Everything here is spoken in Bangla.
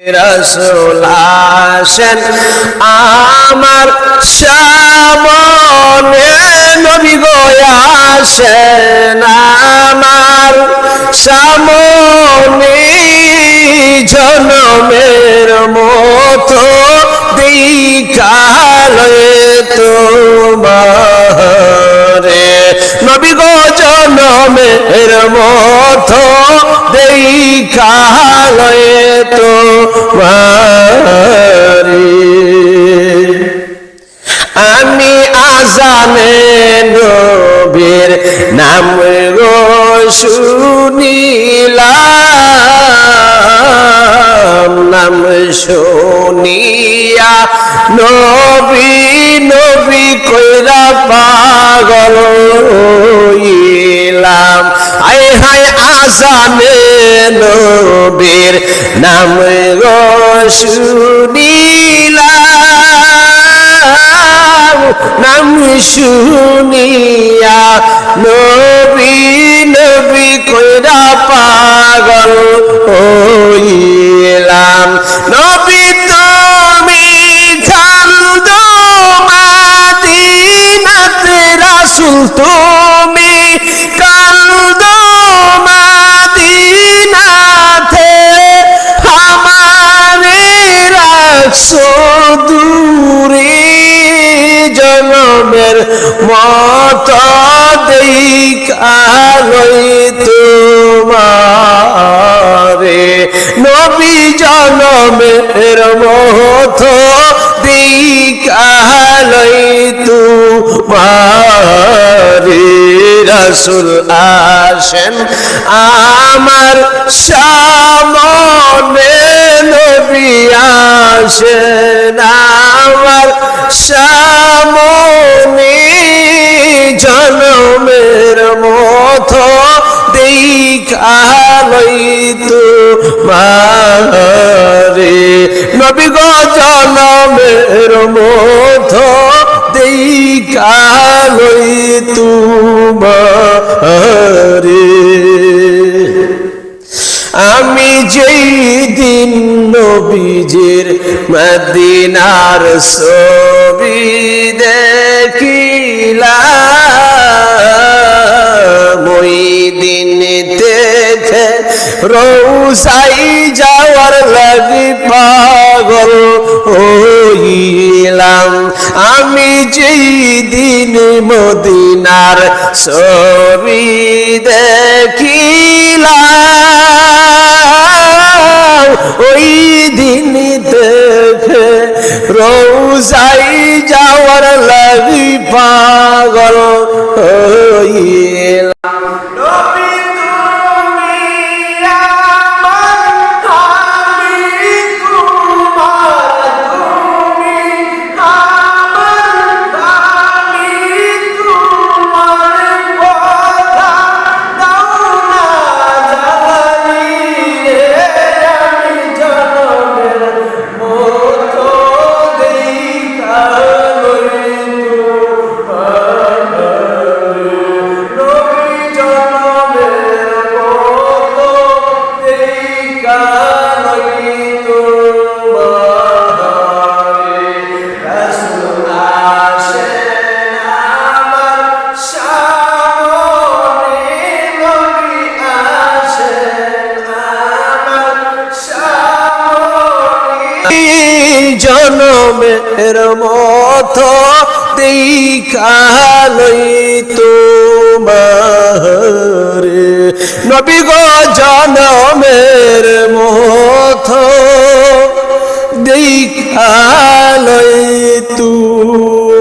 রসুল আসেন আমার সামনে, নবী গো আসেন আমার সামনে। জনমের মতো দিকালয়ে তোমারে। নবী গো জনমের মতো দেখালয়ে তোমারে। আমি আজানে নবীর নাম গো শুনিলাম নাম শুনিয়া নবী নবী কইরা পাগল। আয় হায় আজানে নবীর নাম গো শুনিলাম নাম শুনিয়া নবী নবী কইরা পাগল হইলাম। নবী রাখছো দূরে জনমের মত দেখালই তোমারে। নবী জনমের মত দেখালই তোমারে। রসুল আসেন আমার সামনে। আমার সামনে জনমের মতো দেখালই তোমারে নবীজির মদিনার ছবি দেখিলাম। ওই দিন দেখে রৌসাই যাওয়ার লাগি পাগল হইলাম। আমি যেই দিন মদিনার ছবি দেখিলাম ওই দিন দেখে রৌসাই যাওয়ার লাগি পাগল হইলাম জনমের মত দেখালই তোমার। নবী গো জনমের মত দেখালই তুমি